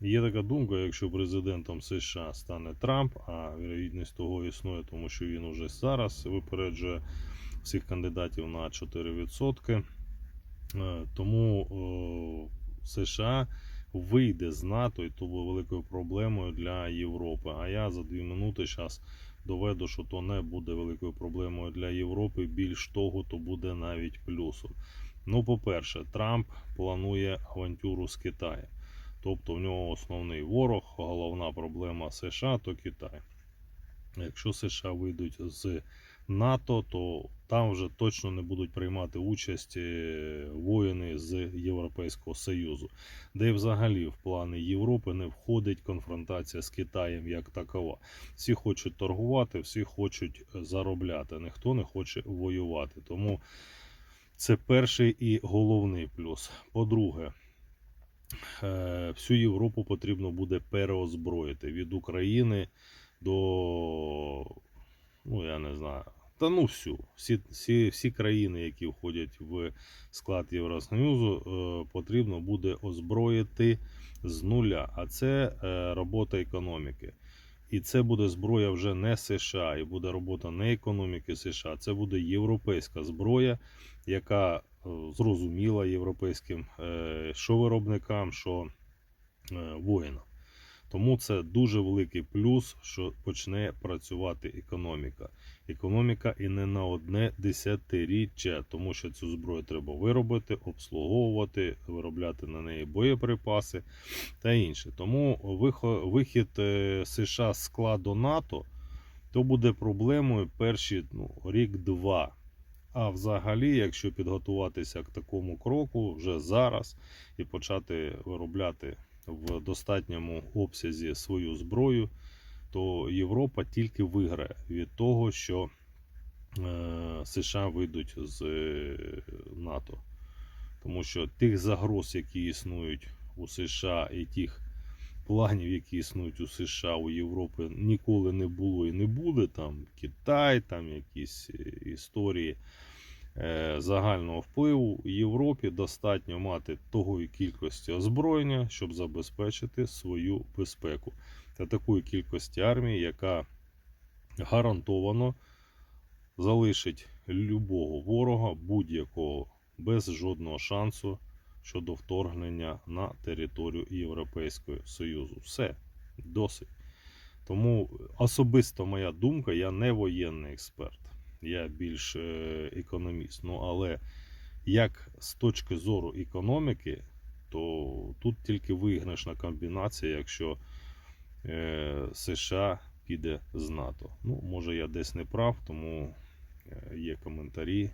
Є така думка, якщо президентом США стане Трамп, а вірогідність того існує, тому що він уже зараз випереджує всіх кандидатів на 4%. Е, Тому США вийде з НАТО, і то буде великою проблемою для Європи. А я за дві минути зараз доведу, що то не буде великою проблемою для Європи. Більш того, то буде навіть плюсом. Ну, по-перше, Трамп планує авантюру з Китаєм. Тобто в нього основний ворог, головна проблема США то Китай. Якщо США вийдуть з НАТО, то там вже точно не будуть приймати участь е, воїни з Європейського Союзу, де взагалі в плани Європи не входить конфронтація з Китаєм як такова. Всі хочуть торгувати, всі хочуть заробляти, ніхто не хоче воювати. Тому це перший і головний плюс. По-друге, всю Європу потрібно буде переозброїти від України до, ну я не знаю, та ну всю. Всі, всі, всі країни, які входять в склад Євросоюзу, е, потрібно буде озброїти з нуля. А це е, робота економіки. І це буде зброя вже не США, і буде робота не економіки США. Це буде європейська зброя, яка е, зрозуміла європейським е, що виробникам, що е, воїнам. Тому це дуже великий плюс, що почне працювати економіка. Економіка і не на одне десятиріччя, тому що цю зброю треба виробити, обслуговувати, виробляти на неї боєприпаси та інше. Тому вихід е, США з складу НАТО то буде проблемою перші ну, рік-два. А взагалі, якщо підготуватися к такому кроку вже зараз і почати виробляти в достатньому обсязі свою зброю, то Європа тільки виграє від того, що е, США вийдуть з е, НАТО. Тому що тих загроз, які існують у США, і тих планів, які існують у США, у Європи, ніколи не було і не буде. Там Китай, там якісь е, історії загального впливу. Європі достатньо мати того кількості озброєння, щоб забезпечити свою безпеку та такої кількості армії, яка гарантовано залишить любого ворога будь-якого без жодного шансу щодо вторгнення на територію Європейського Союзу. Все, досить. Тому особисто моя думка, я не воєнний експерт, я більш е, економіст. Ну, але як з точки зору економіки, то тут тільки виграшна комбінація, якщо е, США піде з НАТО. Ну, може, я десь не прав, тому е, є коментарі.